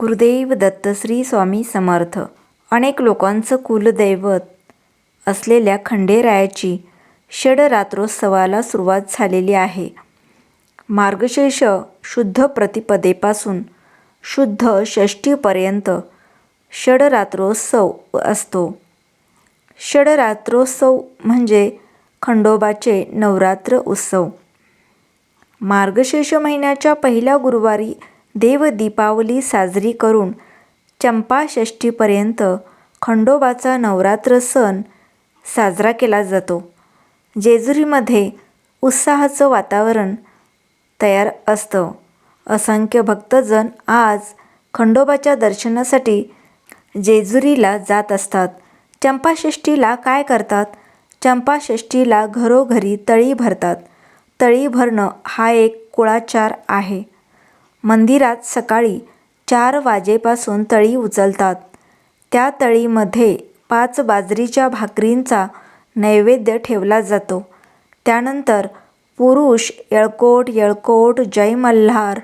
गुरुदेव दत्त श्री स्वामी समर्थ. अनेक लोकांचं कुलदैवत असलेल्या खंडेरायाची षडरात्रोत्सवाला सुरुवात झालेली आहे. मार्गशीर्ष शुद्ध प्रतिपदेपासून शुद्ध षष्टीपर्यंत षडरात्रोत्सव असतो. षडरात्रोत्सव म्हणजे खंडोबाचे नवरात्र उत्सव. मार्गशीर्ष महिन्याच्या पहिल्या गुरुवारी देव दीपावली साजरी करून चंपाषष्ठीपर्यंत खंडोबाचा नवरात्र सण साजरा केला जातो. जेजुरीमध्ये उत्साहाचं वातावरण तयार असतं. असंख्य भक्तजण आज खंडोबाच्या दर्शनासाठी जेजुरीला जात असतात. चंपाषष्ठीला काय करतात? चंपाषष्ठीला घरोघरी तळी भरतात. तळी भरणं हा एक कुळाचार आहे. मंदिरात सकाळी चार वाजेपासून तळी उचलतात. त्या तळीमध्ये पाच बाजरीच्या भाकरींचा नैवेद्य ठेवला जातो. त्यानंतर पुरुष येळकोट येळकोट जय मल्हार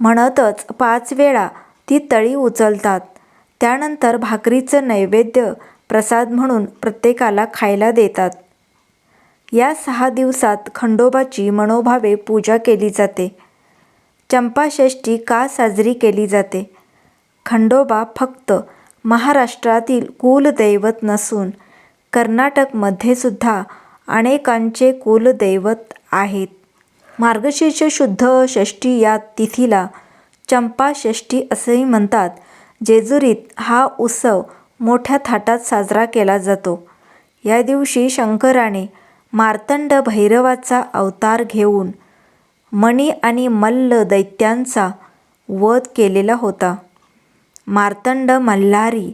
म्हणतच पाच वेळा ती तळी उचलतात. त्यानंतर भाकरीचं नैवेद्य प्रसाद म्हणून प्रत्येकाला खायला देतात. या सहा दिवसात खंडोबाची मनोभावे पूजा केली जाते. चंपाषष्ठी का साजरी केली जाते? खंडोबा फक्त महाराष्ट्रातील कुलदैवत नसून कर्नाटकमध्ये सुद्धा अनेकांचे कुलदैवत आहेत. मार्गशीर्ष शुद्ध षष्ठी या तिथीला चंपाषष्ठी असेही म्हणतात. जेजुरीत हा उत्सव मोठ्या थाटात साजरा केला जातो. या दिवशी शंकराने मार्तंड भैरवाचा अवतार घेऊन मणी आणि मल्ल दैत्यांचा वध केलेला होता. मार्तंड मल्हारी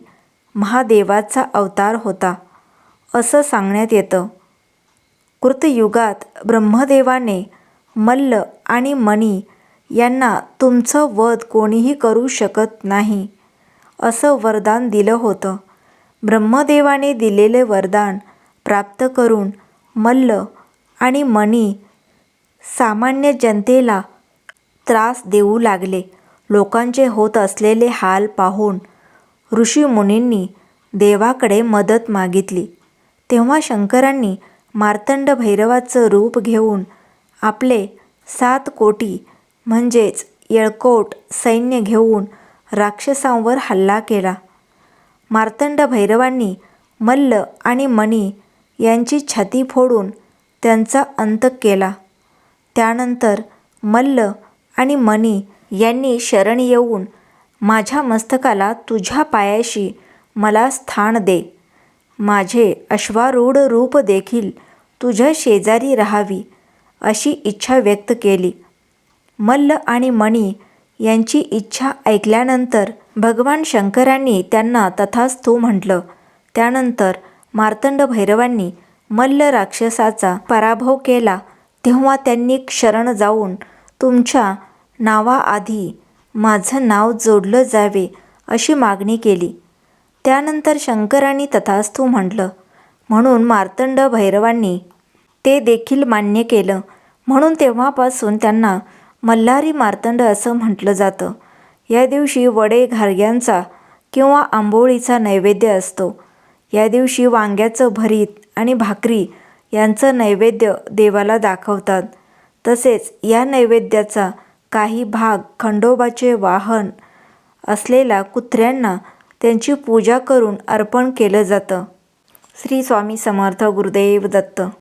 महादेवाचा अवतार होता असं सांगण्यात येतं. कृतयुगात ब्रह्मदेवाने मल्ल आणि मणी यांना तुमचं वध कोणीही करू शकत नाही असं वरदान दिलं होतं. ब्रह्मदेवाने दिलेले वरदान प्राप्त करून मल्ल आणि मणी सामान्य जनतेला त्रास देऊ लागले. लोकांचे होत असलेले हाल पाहून ऋषीमुनींनी देवाकडे मदत मागितली. तेव्हा शंकरांनी मार्तंड भैरवाचं रूप घेऊन आपले सात कोटी म्हणजेच येळकोट सैन्य घेऊन राक्षसांवर हल्ला केला. मार्तंड भैरवांनी मल्ल आणि मणी यांची छाती फोडून त्यांचा अंत केला. त्यानंतर मल्ल आणि मणी यांनी शरण येऊन माझ्या मस्तकाला तुझ्या पायाशी मला स्थान दे. माझे अश्वारूढ रूप देखील तुझ्या शेजारी राहावी अशी इच्छा व्यक्त केली. मल्ल आणि मणी यांची इच्छा ऐकल्यानंतर भगवान शंकरांनी त्यांना तथास्तू म्हटलं. त्यानंतर मार्तंड भैरवांनी मल्ल राक्षसाचा पराभव केला. तेव्हा त्यांनी शरण जाऊन तुमच्या नावाआधी माझं नाव जोडलं जावे अशी मागणी केली. त्यानंतर शंकरांनी तथास्तू म्हटलं म्हणून मार्तंड भैरवांनी ते देखील मान्य केलं. म्हणून तेव्हापासून त्यांना मल्हारी मार्तंड असं म्हटलं जातं. या दिवशी वडे घारग्यांचा किंवा आंबोळीचा नैवेद्य असतो. या दिवशी वांग्याचं भरीत आणि भाकरी यांचं नैवेद्य देवाला दाखवतात. तसेच या नैवेद्याचा काही भाग खंडोबाचे वाहन असलेल्या कुत्र्यांना त्यांची पूजा करून अर्पण केलं जातं. श्री स्वामी समर्थ गुरुदेव दत्त.